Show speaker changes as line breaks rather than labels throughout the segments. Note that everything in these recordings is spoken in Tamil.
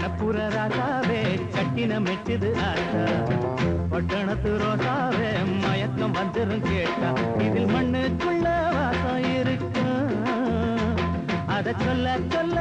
கண்ணப்புற ராசாவே
சட்டின மெச்சுது ஆட்டா பட்டணத்து ரோசாவே மயக்கம் வந்துரும் கேட்டா. இதில் மண்ணுக்குள்ள வாசம் இருக்கா? அதை சொல்ல சொல்ல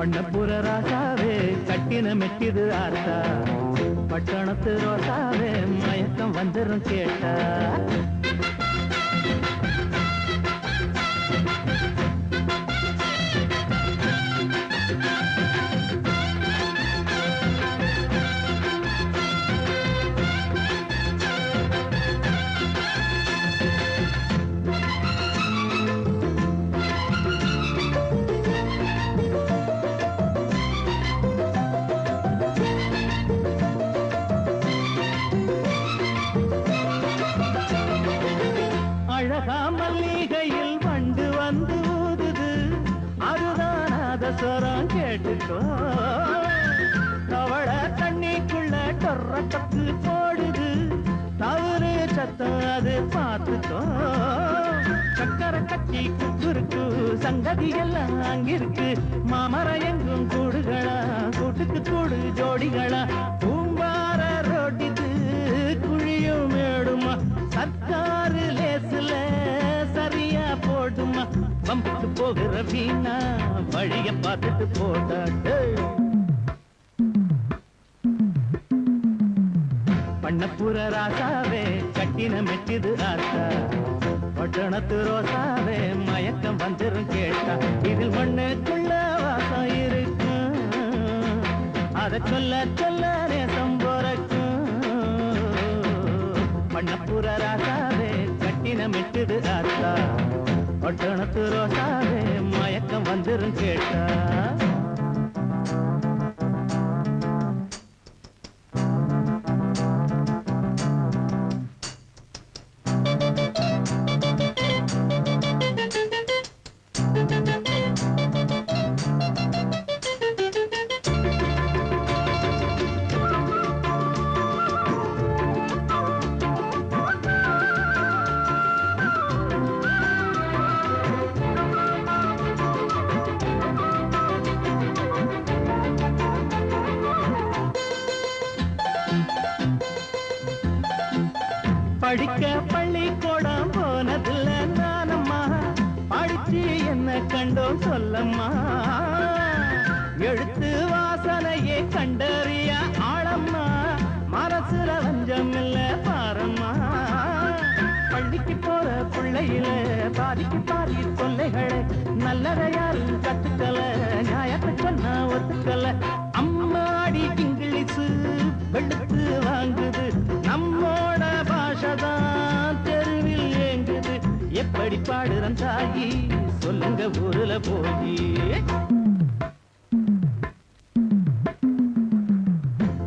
பண்ணப்புற ராசாவே கட்டின மெட்டிது ஆத்தா பட்டணத்து ரோசாவே மயக்கம் வந்துரும் கேட்டா. அதுதான் கேட்டுக்கோ. தவள தண்ணிக்குள்ள டொர்ற தப்பு போடுது. தவறு சத்தம் அது பார்த்துக்கோ. சக்கரை கட்டி குக்குருக்கு சங்கதி எல்லாம் அங்கிருக்கு மாமர எங்கும் கூடுகளா கூட்டுக்கு கூடு ஜோடிகளா. பூம்பார ரோட்டிது குழியும் மேடுமா. சர்க்காரு லேசுல சரியா போடுமா பம்புக்கு போகிற வீணா வழிய பார்த்துட்டு போட்டாட்டு. பண்ணப்புற ராசாவே கட்டின மெட்டிது ஆத்தா. பட்டணத்து ரோசாவே மயக்கம் வந்துரும் கேட்டா. இதில் மண்ணுக்குள்ள வாசம் இருக்கும். அதை சொல்ல சொல்ல நேசம் போறக்கும். பண்ணப்புற ராசாவே கட்டின மெட்டுது ஆத்தா. பட்டணத்து ரோசாவே வந்துரும் கேட்டா படிக்க பள்ளிக்கூடம் போனதில்ல நானம்மா. படிச்சு என்ன கண்டோம் சொல்லம்மா. எழுத்து வாசனையே கண்டறிய ஆளம்மா. மரசுல வஞ்சம் இல்ல பாரம்மா. பள்ளிக்கு போற பிள்ளையில பாதிக்கு பாதி தொல்லைகளை நல்லதை யாரும் கத்துக்கல நியாயத்தை சொன்னா ஒத்துக்கல. இங்கிலீஷு வெளுத்து வாங்குது. நம்மோட பாஷதான் தெருவில் ஏங்குது. எப்படி பாடுறன் தாயி? சொல்லுங்க ஊருல போயி.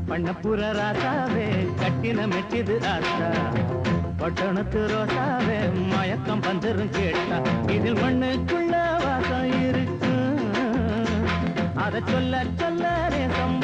பண்ணப்புற ராசாவே கட்டின மெட்டிது ராசா பட்டணத்து ரோசாவே மயக்கம் வந்துரும் கேட்டா. இதில் மண்ணுக்குள்ள வாசம் இருக்கும் அதை சொல்ல சொல்ல நேசம்